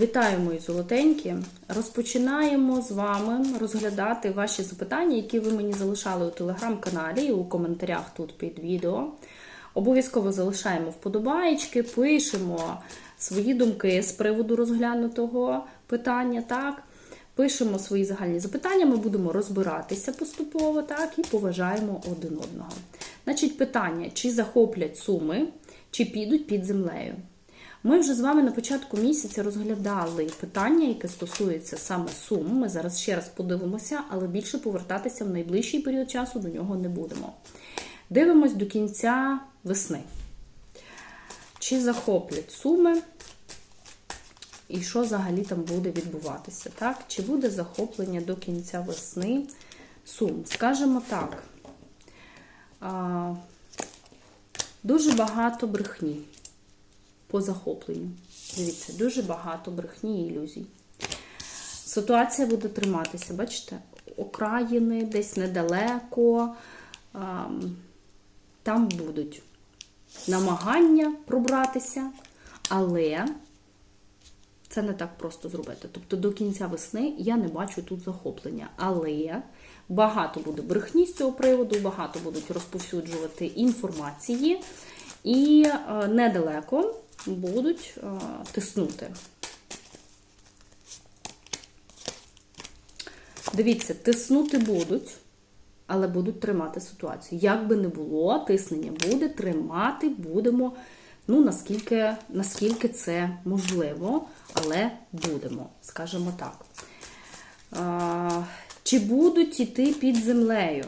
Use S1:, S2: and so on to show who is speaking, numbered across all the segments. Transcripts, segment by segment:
S1: Вітаю, мої золотенькі! Розпочинаємо з вами розглядати ваші запитання, які ви мені залишали у телеграм-каналі і у коментарях тут під відео. Обов'язково залишаємо вподобаєчки, пишемо свої думки з приводу розглянутого питання. так? Пишемо свої загальні запитання, ми будемо розбиратися поступово так, і поважаємо один одного. Значить, питання: чи захоплять суми, чи підуть під землею? Ми вже з вами на початку місяця розглядали питання, яке стосується саме сум. Ми зараз ще раз подивимося, але більше повертатися в найближчий період часу до нього не будемо. Дивимось до кінця весни. Чи захоплять суми? І що взагалі там буде відбуватися? Так? Чи буде захоплення до кінця весни сум? Скажемо так. Дуже багато брехні по захопленню. Дивіться, дуже багато брехні і ілюзій. Ситуація буде триматися, бачите? Окраїни десь недалеко. Там будуть намагання пробратися, але це не так просто зробити. Тобто до кінця весни я не бачу тут захоплення. Але багато буде брехні з цього приводу, багато будуть розповсюджувати інформації, і е, недалеко будуть е, тиснути. Дивіться, тиснути будуть, але будуть тримати ситуацію. Як би не було, тиснення буде, тримати будемо, ну, наскільки, наскільки це можливо, але будемо, скажімо так. А, чи будуть іти під землею?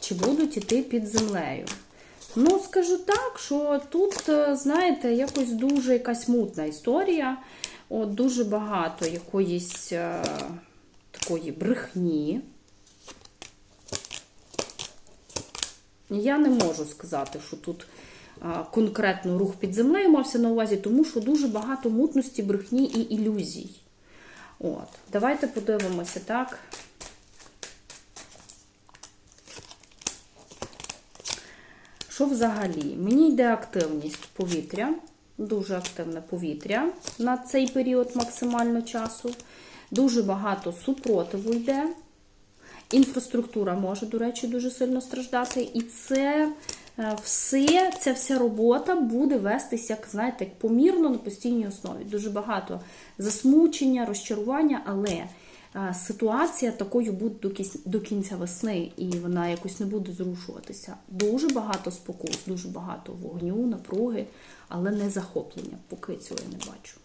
S1: Чи будуть іти під землею? Ну, скажу так, що тут, е, знаєте, якось дуже якась мутна історія. От Дуже багато якоїсь е, такої брехні. Я не можу сказати, що тут е, конкретно рух під землею мався на увазі, тому що дуже багато мутності, брехні і ілюзій. От, Давайте подивимося, так. Що взагалі? Мені йде активність повітря, дуже активне повітря на цей період максимально часу. Дуже багато супротиву йде. Інфраструктура може, до речі, дуже сильно страждати. І це е, все, ця вся робота буде вестися, як знаєте, помірно на постійній основі. Дуже багато засмучення, розчарування, але ситуація такою буде до кінця весни, і вона якось не буде зрушуватися. Дуже багато спокус, дуже багато вогню, напруги, але не захоплення. Поки цього я не бачу.